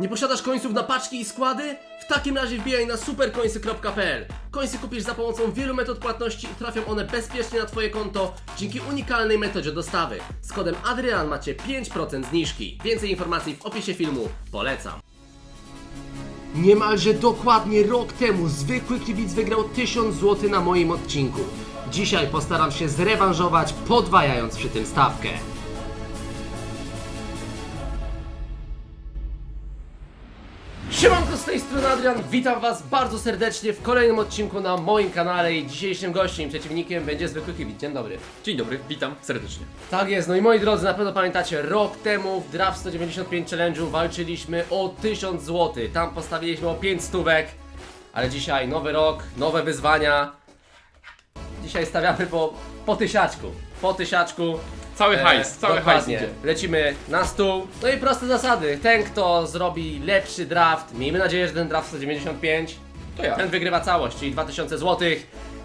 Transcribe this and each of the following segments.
Nie posiadasz końców na paczki i składy? W takim razie wbijaj na superkońsy.pl. Końsy kupisz za pomocą wielu metod płatności i trafią one bezpiecznie na Twoje konto dzięki unikalnej metodzie dostawy. Z kodem Adrian macie 5% zniżki. Więcej informacji w opisie filmu. Polecam. Niemalże dokładnie rok temu zwykły kibic wygrał 1000 zł na moim odcinku. Dzisiaj postaram się zrewanżować, podwajając przy tym stawkę. Siemanko z tej strony Adrian, witam was bardzo serdecznie w kolejnym odcinku na moim kanale i dzisiejszym gościem, i przeciwnikiem będzie zwykły kibic. Dzień dobry. Dzień dobry, witam serdecznie. Tak jest, no i moi drodzy, na pewno pamiętacie, rok temu w Draft 195 Challenge'u walczyliśmy o 1000 zł. Tam postawiliśmy o 5 stówek, ale dzisiaj nowy rok, nowe wyzwania. Dzisiaj stawiamy po, po tysiaczku. Po tysiaczku. Cały E, hajs, cały hajs dokładnie. idzie. Lecimy na stół. No i proste zasady. Ten, kto zrobi lepszy draft, miejmy nadzieję, że ten draft 195, To ja. ten wygrywa całość, czyli 2000 zł.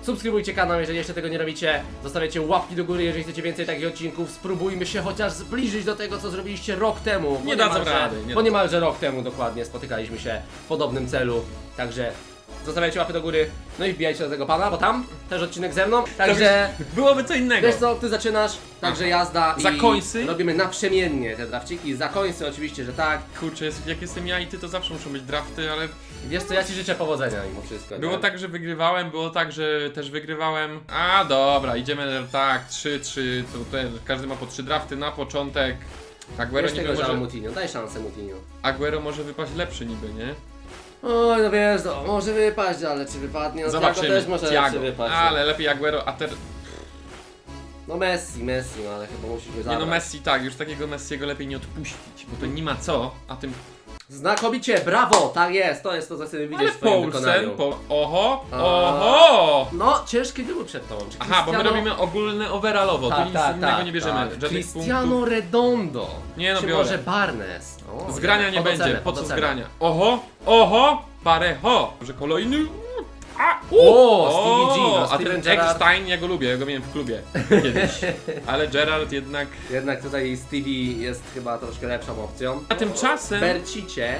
Subskrybujcie kanał, jeżeli jeszcze tego nie robicie. Zostawiacie łapki do góry, jeżeli chcecie więcej takich odcinków. Spróbujmy się chociaż zbliżyć do tego, co zrobiliście rok temu. bo Nie dadzą niemalże- rady, nie Bo dadzą. niemalże rok temu dokładnie spotykaliśmy się w podobnym celu. Także zostawiajcie łapy do góry. No i wbijajcie do tego pana, bo tam też odcinek ze mną. Także... Byłoby co innego. Wiesz co, ty zaczynasz, także jazda Za i końsy? robimy naprzemiennie te drafciki, za końcy oczywiście, że tak. Kurczę, jest- jak jestem ja i ty, to zawsze muszą być drafty, ale Wiesz co, ja ci życzę powodzenia mimo wszystko. było nie? tak, że wygrywałem, było tak, że też wygrywałem. A dobra, idziemy tak, 3, 3, to ten, każdy ma po 3 drafty na początek. Aguero Wiesz niby tego, że może, Mutinho, daj szansę Mutinho. Aguero może wypaść lepszy niby, nie? Oj, no wiesz, no, może wypaść, ale czy wypadnie? No Zobaczymy. Zobaczymy. też może Thiago. wypaść. Ale lepiej Aguero, a ter... No Messi, Messi, no ale chyba musisz go Nie zabrać. no Messi tak, już takiego Messiego lepiej nie odpuścić, bo to nie ma co, a tym... Znakomicie, brawo, tak jest, to jest to, co chcemy widzieć Ale w twoim Paulsen, wykonaniu. po... oho, A. oho! No, ciężki wybór przed tobą. Czy Aha, bo my Cristiano- robimy ogólne overallowo, tu Tak, nic tak, innego tak, nie bierzemy. Żadnych Cristiano punktów. Redondo. Nie no, Czy biorę. może Barnes? Zgrania nie będzie, po co zgrania? Oho, oho, pareho, że kolejny... A, u, O, Stevie G, no, a Steven ten Gerrard. Eckstein, ja go lubię, ja go miałem w klubie kiedyś. Ale Gerard jednak... Jednak tutaj Stevie jest chyba troszkę lepszą opcją. A tymczasem Bercicie.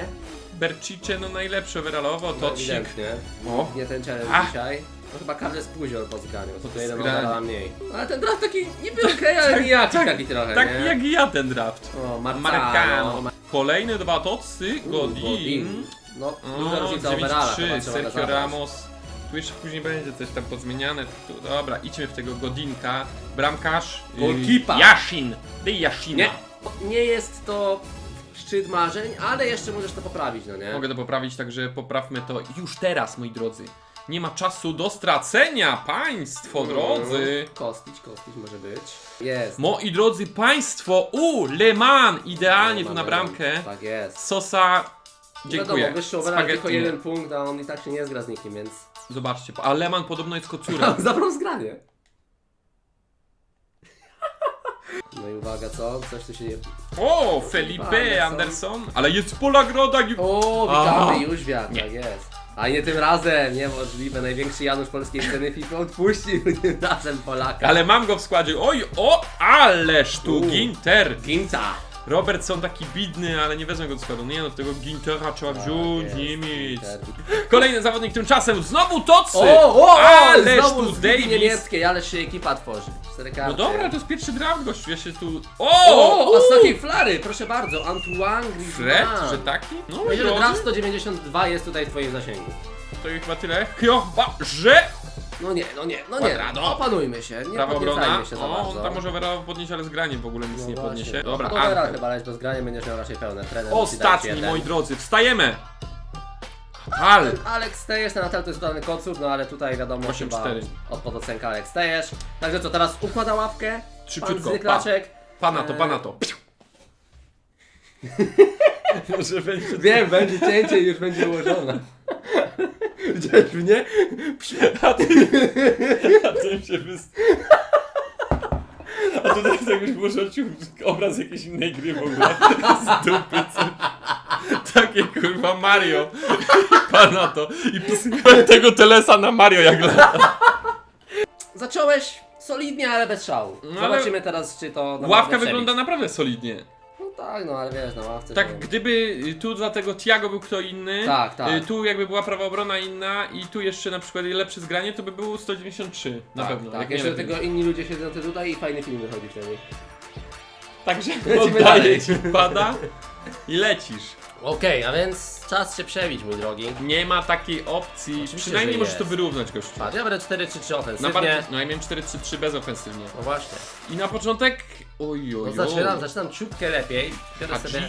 Bercicie, no najlepsze overallowo, Tocik. Ewidentnie. O. Nie ten challenge Ach. dzisiaj. No chyba Carles Puzior po zgraniu, to tu jeden Zgranie. mniej. Ale ten draft taki niby okej, ale nijaki taki trochę, Tak nie? jak i ja ten draft. O, Marcano. Marcano. Kolejne dwa tocy, Godin. No, duża różnica overalla. 9-3, chyba trzeba go Sergio. Ramos. Tu jeszcze później będzie coś tam pozmieniane. Tu, dobra, idźmy w tego Godinka. Bramkarz. y, Goalkeeper. Jashin. Dej Yashina. Nie, nie jest to szczyt marzeń, ale jeszcze możesz to poprawić, no nie? Mogę to poprawić, także poprawmy to już teraz, moi drodzy. Nie ma czasu do stracenia, państwo drodzy. Kostić, kostić może być. Jest. Moi drodzy państwo, u, Le Mans, idealnie tu na Mamy- bramkę. Tak jest. Sosa, dziękuję. Wiadomo, wyższy overall tylko Spaghetti. jeden punkt, a on i tak się nie zgra z nikim, więc... Zobaczcie, a Leman podobno jest kocurem. Zabrał zgranie. No i uwaga, co? Coś tu się nie... O, Felipe Anderson. Ale jest Polagroda. gi- O, Aha. witamy Jóźwiak, tak jest. A nie tym razem, niemożliwe. Największy Janusz polskiej sceny FIFA odpuścił tym razem Polaka. Ale mam go w składzie. Oj, o, ależ tu U. Ginter. Ginta! Robertson taki bidny, ale nie wezmę go do składu. Nie no, tego Gintera trzeba wziąć, Tak jest, Niemiec. Ginter. Kolejny zawodnik tymczasem, znowu Tocy. O, o, o! Ależ znowu tu z Davis. niemieckiej, ale się ekipa tworzy. Cztery No karty. dobra, to jest pierwszy draft, gościu, ja się tu... O, O! o, z takiej flary, proszę bardzo, Antoine Fred, Griezmann. że taki? No Myślę, że draft 192 jest tutaj w twoim zasięgu. to chyba tyle. Chyba, że... No nie, no nie, no nie, Quadrado. opanujmy się, nie Prawa obrona. podniecajmy się za O, on bardzo. tam może overall podnieść, ale zgranie w ogóle nic No nie podniesie. No, Dobra, no Angel. chyba leć bez grania, będziesz miał raczej pełne. Trener musi dać Ostatni, jeden. moi drodzy, wstajemy! Al! Alex Tejesz, ten Natal to jest totalny kocur, no ale tutaj wiadomo 8-4. chyba od podocenka Alex Tejesz. Także co, teraz układa ławkę, pan Szybciutko, Zdyklaczek. Pana to, Eee. pana to. Może będzie... Wiem, będzie cięcie i już będzie ułożona. Widziałeś mnie? A ty... A tym się wys... A tutaj jest jakbyś było rzucił obraz jakiejś innej gry w ogóle. Z dupy coś. Takie kurwa Mario. Pana to. I posypałem tego telesa na Mario jak lata. Zacząłeś solidnie, ale bez szału. No ale- Zobaczymy teraz, czy to naprawdę Ławka przebić. wygląda naprawdę solidnie. Tak, no ale wiesz, na ławce. Tak, to... gdyby y, tu dla tego Tiago był kto inny, Tak, tak. y, tu jakby była prawa obrona inna i tu jeszcze na przykład lepsze zgranie, to by było 193 na tak, pewno. Tak, jeszcze do tego inni ludzie siedzą tutaj i fajny film wychodzi wtedy. Także oddaję ci pada i lecisz. Okej, a więc czas się przebić, mój drogi. Nie ma takiej opcji. Oczywiście, Przynajmniej że możesz jest. to wyrównać gościu. Patrz, ja będę 4 czy 3 Na ofensywnie. bardziej, no ja miałem 4-3-3 bezofensywnie. No właśnie. I na początek. Oj, No oj, zaczynam, zaczynam ciutkę lepiej. Biorę sobie.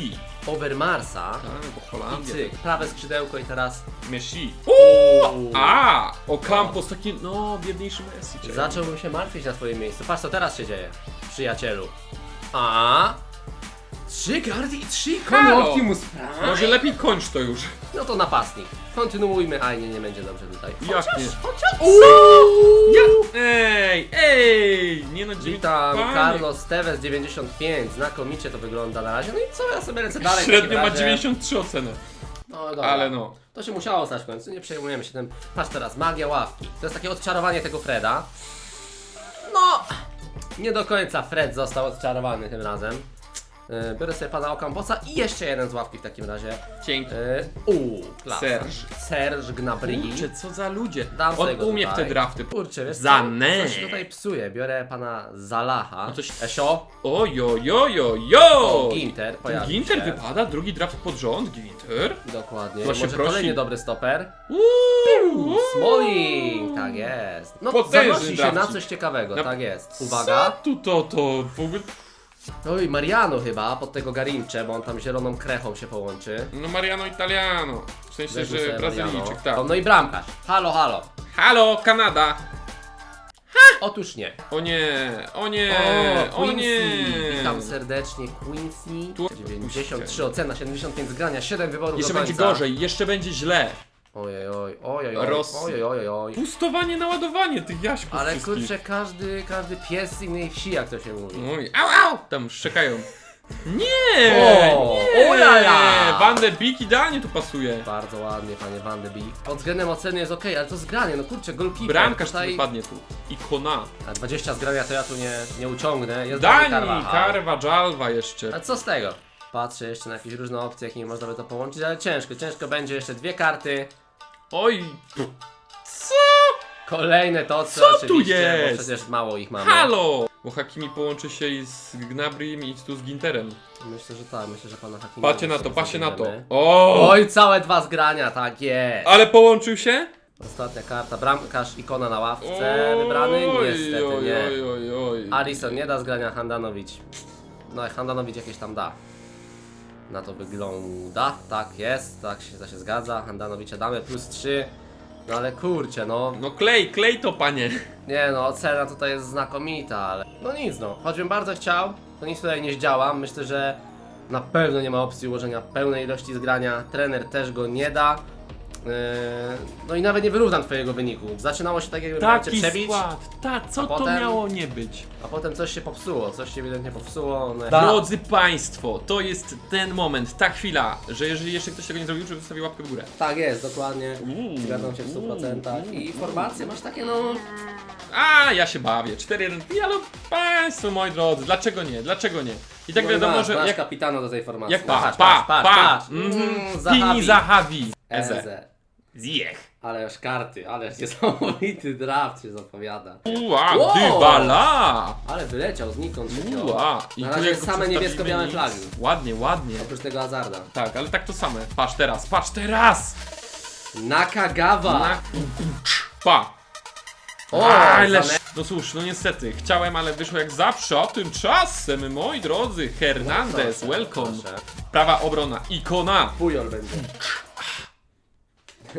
Overmarsa. Tak, bo I Holandia. cyk, prawe skrzydełko i teraz Messi. Uuu. A! Ocampos, taki, no, biedniejszy Messi. czekaj. zacząłbym się martwić na twoim miejscu. Patrz co teraz się dzieje, przyjacielu. A Trzy karty i trzy ikony Halo. Optimus Prime. Może lepiej kończ to już. No to napastnik. Kontynuujmy. Aj, nie, nie będzie dobrze tutaj. Jak nie? Chociaż... Ja... Ej, ej! Nie no, dziewięć Witam, panie. Carlos Tevez 95. Znakomicie to wygląda na razie. No i co, ja sobie lecę dalej. w Średnio takim ma razie. 93 ocenę. No dobra. Ale no. To się musiało stać w końcu, nie przejmujemy się tym. Patrz teraz, magia ławki. To jest takie odczarowanie tego Freda. No, nie do końca Fred został odczarowany tym razem. Yy, Biorę sobie pana Okamposa i jeszcze jeden z ławki w takim razie. Dzięki. Uuu, klasa. Serge. Serge Gnabry. Kurczę, co za ludzie. Dam sobie On go umie w tutaj. te drafty. Kurczę, wiesz co? Zane. Coś tutaj psuje. Biorę pana Zalaha. No się- Esio. Oj, oj, oj, oj, oj. Ginter pojawił Ginter się. wypada, drugi draft pod rząd, Ginter. Dokładnie. To się Może prosi. kolejny dobry stoper. Uuu, Smalling! Tak jest. No, Potężny zanosi się na coś ciekawego, Na- tak jest. Co Uwaga. tu to, to w ogóle... Oj, Mariano chyba, pod tego Garincze, bo on tam zieloną krechą się połączy. No Mariano Italiano. W sensie, Weźmy że sobie Brazylijczyk, Mariano. tak. No i bramkarz. Halo, halo. Halo, Kanada! Otóż nie. O nie, o nie, o, o, Quincy. nie. Witam serdecznie, Quincy. Tu- 93 ocena, 75 zgrania, 7 wyborów Jeszcze do będzie końca. gorzej, jeszcze będzie źle. Ojej, oj, ojej, oj, Roz- ojej, ojej, oj. Pustowanie, naładowanie tych jaśków Ale wszystkich. kurczę, każdy, każdy pies z innej wsi, jak to się mówi. Oj, au, au! Tam szczekają. Nie! O, nie! o la la! Van de Beek idealnie tu pasuje. Bardzo ładnie, panie Van de Beek. Pod względem oceny jest ok, ale to zgranie, no kurczę, goalkeeper. Bramkarz tu tutaj... wypadnie tu. Ikona. A 20 zgrania to ja tu nie, nie uciągnę. Jest Dani Carvajal. Karwa, Jalwa jeszcze. A co z tego? Patrzę jeszcze na jakieś różne opcje, jakimi można by to połączyć, ale ciężko, ciężko będzie jeszcze dwie karty. Oj, co? Kolejne to, co, Co tu oczywiście, jest? bo przecież mało ich mamy. Halo! Bo Hakimi połączy się i z Gnabrim i tu z Ginterem. Myślę, że tak, myślę, że pana Hakimi... Patrzcie na to, patrzcie na to. O! Oj, całe dwa zgrania, tak jest. Ale połączył się? Ostatnia karta, bramkarz, ikona na ławce, wybrany? Niestety nie. Oj, oj, oj. Alison nie da zgrania, Handanowicz. No, Handanowicz jakieś tam da. Na to wygląda. Tak jest, tak się, to się zgadza. Handanowicza damy plus 3. No ale kurczę, no. No klej, klej to panie. Nie no, ocena tutaj jest znakomita, ale. No nic no. Choćbym bardzo chciał, to nic tutaj nie zdziałam. Myślę, że na pewno nie ma opcji ułożenia pełnej ilości zgrania. Trener też go nie da. Yy, No i nawet nie wyrównam twojego wyniku. Zaczynało się tak, jakby miał cię Taki przebić. skład. Ta, co to potem- miało nie być? A potem coś się popsuło, coś się ewidentnie popsuło. No, Drodzy Państwo, to jest ten moment, ta chwila, że jeżeli jeszcze ktoś tego nie zrobił, żeby zostawił łapkę w górę. Tak jest, dokładnie. Zgadzam się w 100%. I formacje masz takie no. A, ja się bawię. 4-1. Ja, no Państwo, moi drodzy, dlaczego nie? Dlaczego nie? I tak no wiadomo, masz, że masz jak, kapitana do tej formacji. jak No, pa, patrz, pa, patrz, pa, patrz. mhm, Mm, Pini Zahavi. Eze. Eze. Zjech. Ale już karty, ale już niesamowity draft się zapowiada. Ua, Wow. Dybala. Ale wyleciał znikąd. Ua. Na tu razie jak go same przedstawimy, niebiesko-białe nic. flagi. Ładnie, ładnie. Oprócz tego Hazarda. Tak, ale tak to same. Patrz teraz, patrz teraz! Nakagawa! Na... Pa! O, Ale... zane- No cóż, no niestety, chciałem, ale wyszło jak zawsze, a tymczasem, moi drodzy, Hernandez, No, proszę, welcome. proszę. Prawa obrona, ikona. Pujol będzie.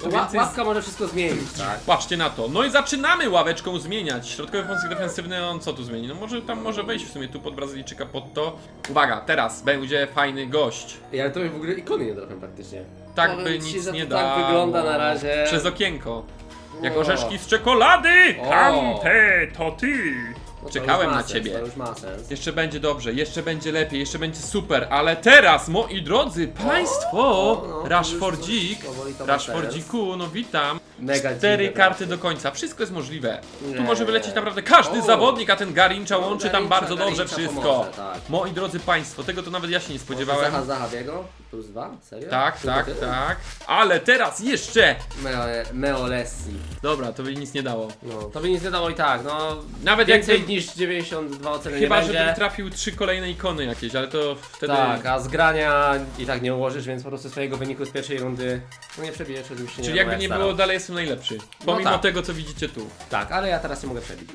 To Ła- więcej Łapka może wszystko zmienić, tak? Patrzcie na to. No i zaczynamy ławeczką zmieniać. Środkowy pomocnik defensywny, on co tu zmieni? No może tam może wejść w sumie tu pod Brazylijczyka pod to. Uwaga, teraz będzie fajny gość. I ale to w ogóle ikony nie trochę praktycznie. Tak Powiem by ci, nic że nie to dało. tak wygląda na razie. Przez okienko. Jak O. orzeszki z czekolady! O. Kante, to ty! No to Czekałem już ma na sens, ciebie. To już ma sens. Jeszcze będzie dobrze, jeszcze będzie lepiej, jeszcze będzie super, ale teraz, moi drodzy państwo, o, no, to Rashfordzik, już coś powoli to Rashfordziku, no witam. Mega Cztery dziwne karty do końca, wszystko jest możliwe. Nie. Tu może wylecieć naprawdę każdy O. zawodnik, a ten Garincza No, łączy tam Garincza, bardzo dobrze Garincza wszystko. pomoże, tak. Moi drodzy państwo, tego to nawet ja się nie Zaha, spodziewałem. Zahabiego? Plus dwa? Serio? Tak, Tylko tak, tyle? tak. Ale teraz jeszcze! Meo, Meo Lessi. Dobra, to by nic nie dało. No, to by nic nie dało i tak, no. Nawet Więcej jakby, niż 92 oceny chyba, nie że będzie. trafił trzy kolejne ikony jakieś, ale to wtedy... Tak, a zgrania i tak nie ułożysz, więc po prostu swojego wyniku z pierwszej rundy no nie nie Czyli jakby nie było, dalej jestem najlepszy. Pomimo tak. tego, co widzicie tu. Tak, ale ja teraz nie mogę przebić.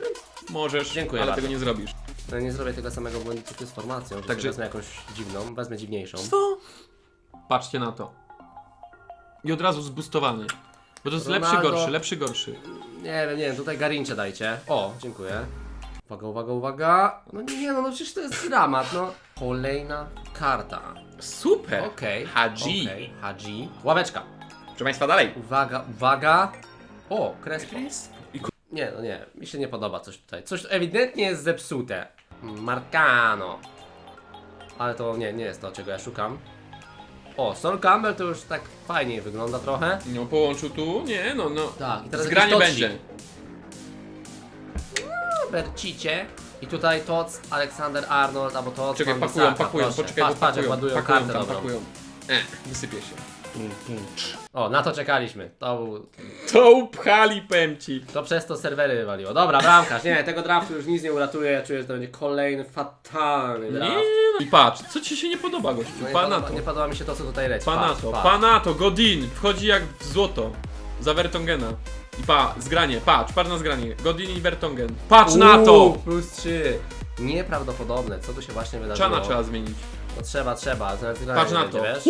Możesz, Dziękuję ale bardzo. tego nie zrobisz. No nie zrobię tego samego błędu co ty z formacją, że Także- Także... wezmę jakąś dziwną, wezmę dziwniejszą. Co? Patrzcie na to. I od razu zbustowany. Bo to jest lepszy, Ronaldo- gorszy, lepszy, gorszy. Nie wiem, nie wiem, tutaj Garincze dajcie. O, dziękuję. Uwaga, uwaga, uwaga. No nie, no, no przecież to jest dramat, no. Kolejna karta. Super! Okej. Hadzi. Okej, Hadzi. Ławeczka. Proszę Państwa, dalej. Uwaga, uwaga. O, Crespo. I Nie, no nie, mi się nie podoba coś tutaj. Coś ewidentnie jest zepsute. Marcano. Ale to nie, nie jest to, czego ja szukam. O, Sol Campbell to już tak fajniej wygląda trochę. No połączył tu? Nie, no, no. Tak, i teraz Zgranie jakiś będzie. Bercicie. I tutaj Tots, Aleksander Arnold, albo Tots, Czekaj, Van pakują, Bissaka, pakują, proszę. poczekaj, bo patrz, pakują, ładują pakują kartę tam, dobrą. pakują. E, wysypie się. O, na to czekaliśmy. To, był, To upchali, powiem ci. to przez to serwery wywaliło. Dobra, bramkarz. Nie, tego draftu już nic nie uratuje. Ja czuję, że to będzie kolejny fatalny Nie, draft. no. I patrz, co ci się nie podoba, gościu? No nie, Pana podoba, nie podoba mi się to, co tutaj leci. Pana Patrz, to, patrz. pana to, Godin, wchodzi jak w złoto. Za Vertongena. I pa, zgranie, patrz, patrz na zgranie. Godin i Vertongen. Patrz na to! Uuu, Plus 3. Nieprawdopodobne, co tu się właśnie wydarzyło. Czana trzeba zmienić. No trzeba, trzeba. Zaraz Patrz na to. Wiesz?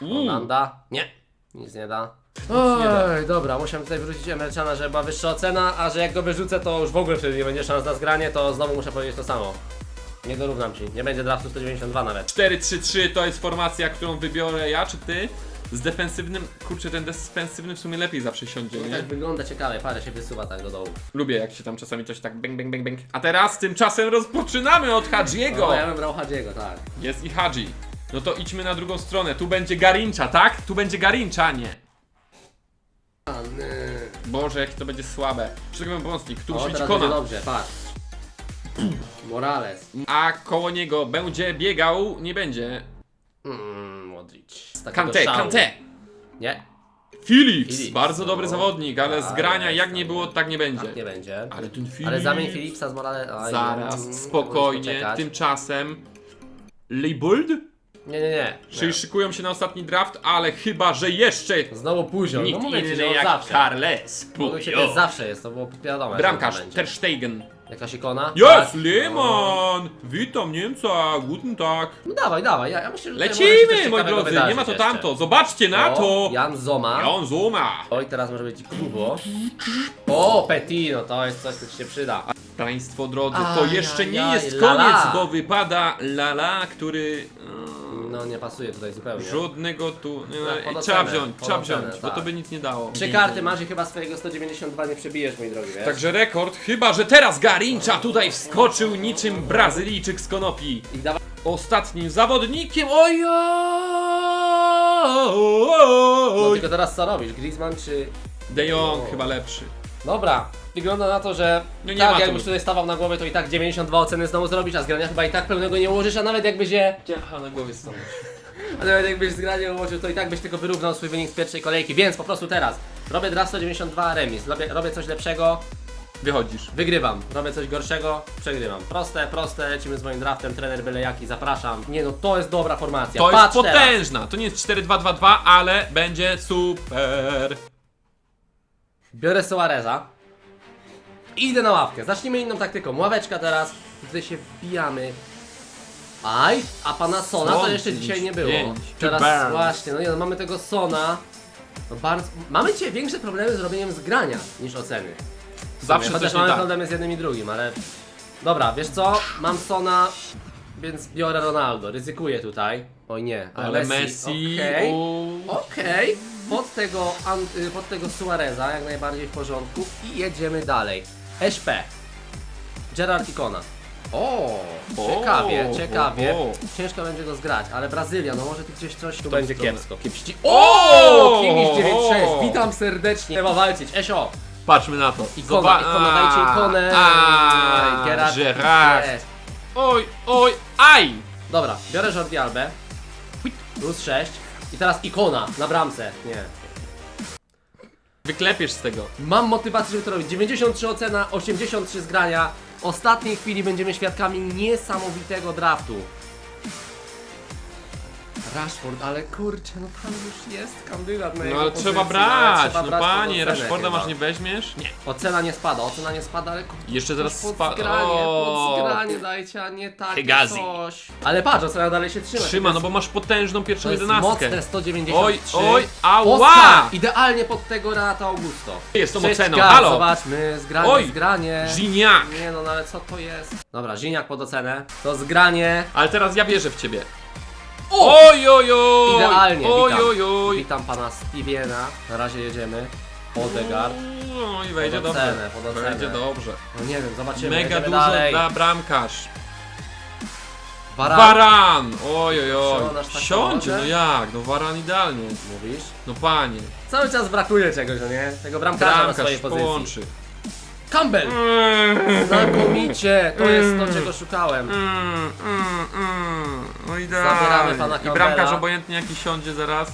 Holanda? Nie. Nic nie da. Oj, dobra, musiałem tutaj wyrzucić Emerczana, żeby była wyższa ocena, a że jak go wyrzucę, to już w ogóle wtedy nie będzie szans na zgranie, to znowu muszę powiedzieć to samo. Nie dorównam ci, nie będzie draftu 192 nawet. 4-3-3 to jest formacja, którą wybiorę ja czy ty. Z defensywnym, kurczę, ten defensywny w sumie lepiej zawsze siądzie, No nie? tak wygląda ciekawie, parę się wysuwa tak do dołu. Lubię jak się tam czasami coś tak bang, bang, bang, bang. A teraz tymczasem rozpoczynamy od Hadjiego. No, ja bym brał Hadziego, tak. Jest i Hadzi. No to idźmy na drugą stronę. Tu będzie Garincza, tak? Tu będzie Garincza, nie. Boże, jakie to będzie słabe. Przygotowałem pomocnik, tu musi być teraz będzie Kona. dobrze, patrz. Morales. A koło niego będzie biegał, nie będzie. Mm, Modric. Z takiego Kante, szału. Kante. Nie, Philips, Phillips, bardzo no. dobry zawodnik, ale Tak, z grania jest, jak nie było, tak nie będzie. tak nie będzie. Ale ten Philips... Ale zamień Philipsa z Morales. Zaraz, mm, spokojnie, tymczasem... Leibold? Nie, nie, nie. Czyli szykują się na ostatni draft, ale chyba, że jeszcze Znowu późno. nikt no mówię ci, inny że on jak zawsze. Carles się Puyol. też zawsze jest, to było wiadomo. że Bramkarz, to będzie. Ter Stegen. Jakaś ikona? Jest, Tak? Lehmann! Witam Niemca, guten Tag. No dawaj, dawaj, ja, ja myślę, że tutaj może się coś Lecimy, moi ciekawego drodzy, nie ma wydarzyć to jeszcze. tamto. Zobaczcie na O, to! Jan Zoma. Jan Zoma. Oj, teraz może być Kubo. O, Petino, to jest coś, co ci się przyda. Państwo drodzy, to jeszcze nie jest Lala. koniec, bo wypada Lala, który... No nie pasuje tutaj zupełnie. Żadnego tu... Tak, pod trzeba ocenę, wziąć, trzeba ocenę, wziąć, bo tak. to by nic nie dało. Trzy karty masz i chyba swojego 192 nie przebijesz, mój drogi, wiesz? Także rekord, chyba że teraz Garincza tutaj wskoczył niczym Brazylijczyk z konopi. I dawaj. Ostatnim zawodnikiem, No ojoj! tylko teraz co robisz? Griezmann czy... De Jong chyba lepszy. Dobra, wygląda na to, że No nie ma tak, jakbyś tutaj stawał na głowę, to i tak 92 oceny znowu zrobisz, a zgrania chyba i tak pełnego nie ułożysz, a nawet jakbyś je... Aha, na głowie stanąć. A nawet jakbyś zgranie ułożył, to i tak byś tylko wyrównał swój wynik z pierwszej kolejki, więc po prostu teraz robię draft 192 remis, robię, robię coś lepszego, Wychodzisz. wygrywam, robię coś gorszego, przegrywam. Proste, proste, lecimy z moim draftem, trener byle jaki, zapraszam. Nie no, to jest dobra formacja, To jest Patrz teraz. potężna. To nie jest 4-2-2-2, ale będzie super. Biorę Suareza i idę na ławkę. Zacznijmy inną taktyką. Ławeczka teraz. Tutaj się wbijamy. Aj, a pana Sona to jeszcze dzisiaj nie było. 5, Teraz właśnie, no nie no, mamy tego Sona. No bardzo, mamy dzisiaj większe problemy z robieniem zgrania niż oceny. Zawsze Chociaż coś nie mamy tak. problemy z jednym i drugim, ale... Dobra, wiesz co? Mam Sona, więc biorę Ronaldo. Ryzykuję tutaj. Oj nie, Ale Messi... Okej. u- Okej, pod tego, y, pod tego Suareza jak najbardziej w porządku i jedziemy dalej. SP. Gerard Ikona. O, O, ciekawie, ciekawie. o, o. Ciężko będzie go zgrać, ale Brazylia, no może tu gdzieś coś tu tą będzie stronę. kiepsko. Kiepści. O! Kimiś 9-6, O! witam serdecznie. Trzeba walczyć, Esio. Patrzmy na to. Ikona, Zoba- ikona, dajcie ikonę. A, Gerard. Gerard. Oj, oj, aj! Dobra, biorę Jordi Albę. Plus 6. I teraz ikona na bramce. Nie. Wyklepiesz z tego. Mam motywację, żeby to robić. 93 ocena, 83 zgrania. Ostatniej chwili będziemy świadkami niesamowitego draftu. Rashford, ale kurczę, no tam już jest kandydat na No jego ale pozycję, trzeba ale brać, trzeba no brać pod panie, ocenę Rashforda chyba. masz nie weźmiesz? Nie. Ocena nie spada, ocena nie spada, ale kurczę, Jeszcze pod spa- zgranie, O. pod zgranie dajcie, a nie takie Hegazi. coś. Ale patrz, ocena dalej się trzyma. Trzyma, To no bo masz potężną To pierwszą jest jedenastkę. mocne 193. Oj, oj, ała! Oscar! Idealnie pod tego Renata Augusto. Jest tą Sześć oceną, kart, halo! Zobaczmy, zgranie, Oj! zgranie. Giniak! Nie no, no ale co to jest? Dobra, Ziniak pod ocenę. To zgranie. Ale teraz ja wierzę w ciebie. O! Oj, oj, oj! Idealnie, Oj, witam. Witam pana Stevena. Na razie jedziemy. Odegaard. No i wejdzie Pod dobrze. ocenę, pod ocenę. Wejdzie dobrze. No nie wiem, zobaczymy. Mega jedziemy dużo dalej. dla bramkarz. Varan. Waran! Oj, oj, Przełanasz oj. tak Siądzie, pomogę? no jak? No waran idealnie. Mówisz? No panie. Cały czas brakuje czegoś, no nie? Tego bramkarza na swojej pozycji. połączy. Campbell! Mm, Znakomicie! To jest to, czego szukałem. mm, mm, mm. No Zabieramy idealnie. pana I Campbella. bramkarz obojętnie jaki siądzie zaraz.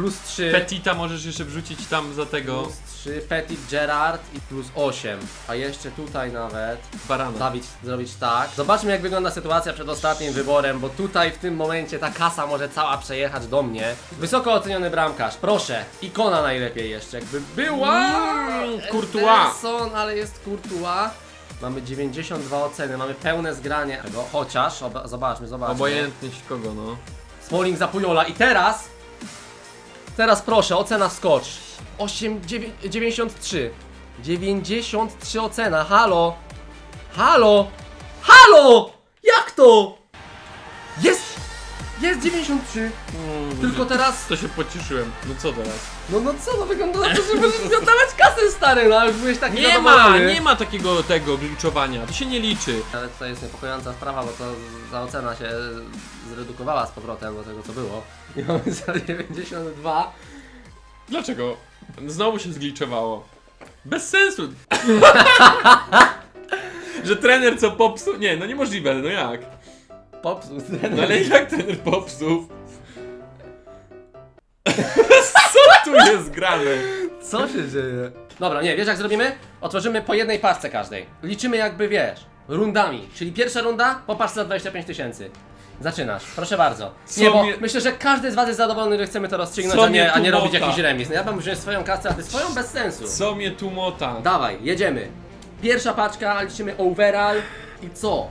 Plus 3. Petita możesz jeszcze wrzucić tam za tego Plus 3, Petit Gerard i plus 8. A jeszcze tutaj nawet barana. Dawid zrobić tak. Zobaczmy jak wygląda sytuacja przed ostatnim wyborem, bo tutaj w tym momencie ta kasa może cała przejechać do mnie. Wysoko oceniony bramkarz, proszę. Ikona najlepiej jeszcze, jakby była. Mm, Courtois. Ederson, ale jest Courtois. Mamy 92 oceny, mamy pełne zgranie tego, chociaż, oba, zobaczmy, zobaczmy. Obojętnie kogo, no. Smalling za Pujola i teraz Teraz proszę, ocena skocz. 8, 9, 93 93 ocena, halo? Halo? Halo? Jak to? Jest Jest 93 Tylko teraz To się pocieszyłem. No co teraz? No no co, no wygląda na to, że możesz mi oddawać kasę stary, no ale już byłeś taki Nie ma, zadowolony. nie ma takiego tego gliczowania. To się nie liczy. Ale tutaj jest niepokojąca sprawa, bo to za ocena się zredukowała z powrotem do tego co było I mamy za 92 Dlaczego? Znowu się zgliczowało. Bez sensu. Że trener co popsuł? Nie, no niemożliwe, no jak? Popsuł No ale jak trener popsuł? Co tu jest grane? Co się dzieje? Dobra, nie, wiesz jak zrobimy? Otworzymy po jednej parce każdej. Liczymy jakby, wiesz, rundami. Czyli pierwsza runda po parce za 25 tysięcy. Zaczynasz, proszę bardzo. Co Nie, bo mnie- myślę, że każdy z was jest zadowolony, że chcemy to rozstrzygnąć, Co a mnie nie, a tu nie robić mota? jakiś remis. No ja bym wziąć swoją kasę, a ty swoją bez sensu. Co mnie tu mota? Dawaj, jedziemy. Pierwsza paczka, liczymy overall i co?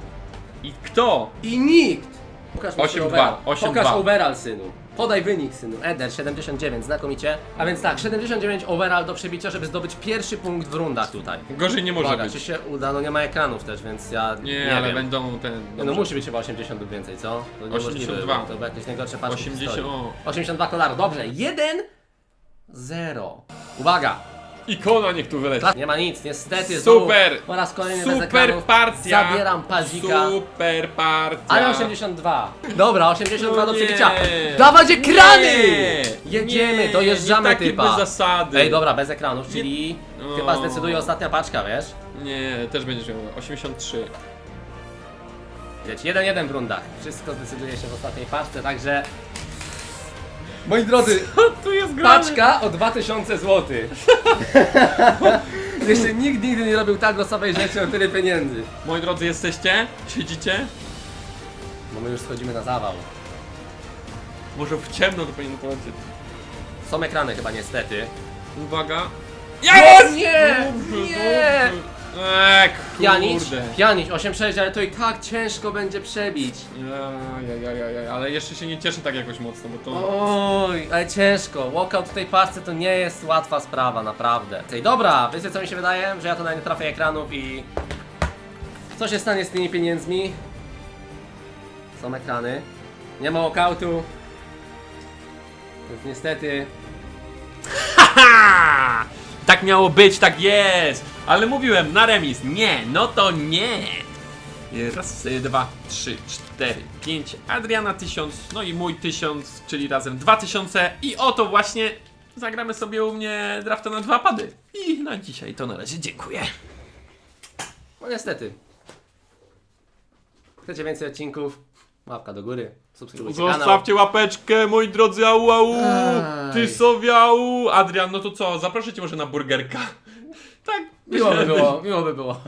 I kto? I nikt! Pokaż mi 8-2, swój overall. 8-2. Pokaż overall, synu. Podaj wynik, synu. Eder, 79, znakomicie. A więc tak, 79 overall do przebicia, żeby zdobyć pierwszy punkt w rundach tutaj. Gorzej nie może Uwaga, być. czy się uda? No nie ma ekranów też, więc ja nie, Nie, ale wiem. będą ten... Nie, no dobrze. musi być chyba 80 lub więcej, co? To niemożliwe, 82. bo To były jakieś najgorsze paczki 80, w historii. o. 82 kolarów, dobrze. 1 0. Uwaga! Ikona niech tu wyleci. Nie ma nic, niestety. Super! Po raz kolejny bez Super ekranów. partia! Zabieram padzika. Super partia! Ale 82. Dobra, 82 do No nie. przebicia. Dawać ekrany! Nie. Jedziemy, Nie, dojeżdżamy nie takie typa. bez zasady. Ej, dobra, bez ekranów, czyli No. chyba zdecyduje ostatnia paczka, wiesz? Nie, też będziesz miał 83. Wiecie, 1-1 w rundach. Wszystko zdecyduje się w ostatniej paczce, także... Moi drodzy, Co tu jest grane? paczka o 2000 zł. Jeszcze nikt nigdy nie robił tak losowej rzeczy o tyle pieniędzy. Moi drodzy, jesteście? Siedzicie? Bo my już schodzimy na zawał. Może w ciemno to powinno polecieć. Są ekrany chyba niestety. Uwaga. Jest! Nie! Nie! Eee, kurde. pianić 8-6, ale to i tak ciężko będzie przebić. Ajajajaj, ale jeszcze się nie cieszę tak jakoś mocno, bo to... Oj, ale ciężko. Walkout w tej parce to nie jest łatwa sprawa, naprawdę. Ej, dobra, wiecie co mi się wydaje? Że ja tutaj nie trafię ekranów i... Co się stanie z tymi pieniędzmi? Są ekrany. Nie ma walkoutu. Więc niestety... Ha! Tak miało być, tak jest! Ale mówiłem, na remis. Nie, no to nie. Raz, dwa, trzy, cztery, pięć. Adriana tysiąc, no i mój tysiąc, czyli razem dwa tysiące. I oto właśnie zagramy sobie u mnie drafta na dwa pady. I na dzisiaj to na razie dziękuję. No niestety. Chcecie więcej odcinków? Łapka do góry, subskrybujcie kanał. Zostawcie łapeczkę, moi drodzy, au, au, Aj. au. Adrian, no to co, zaproszę cię może na burgerka. Tak, Miła by było, miło by było.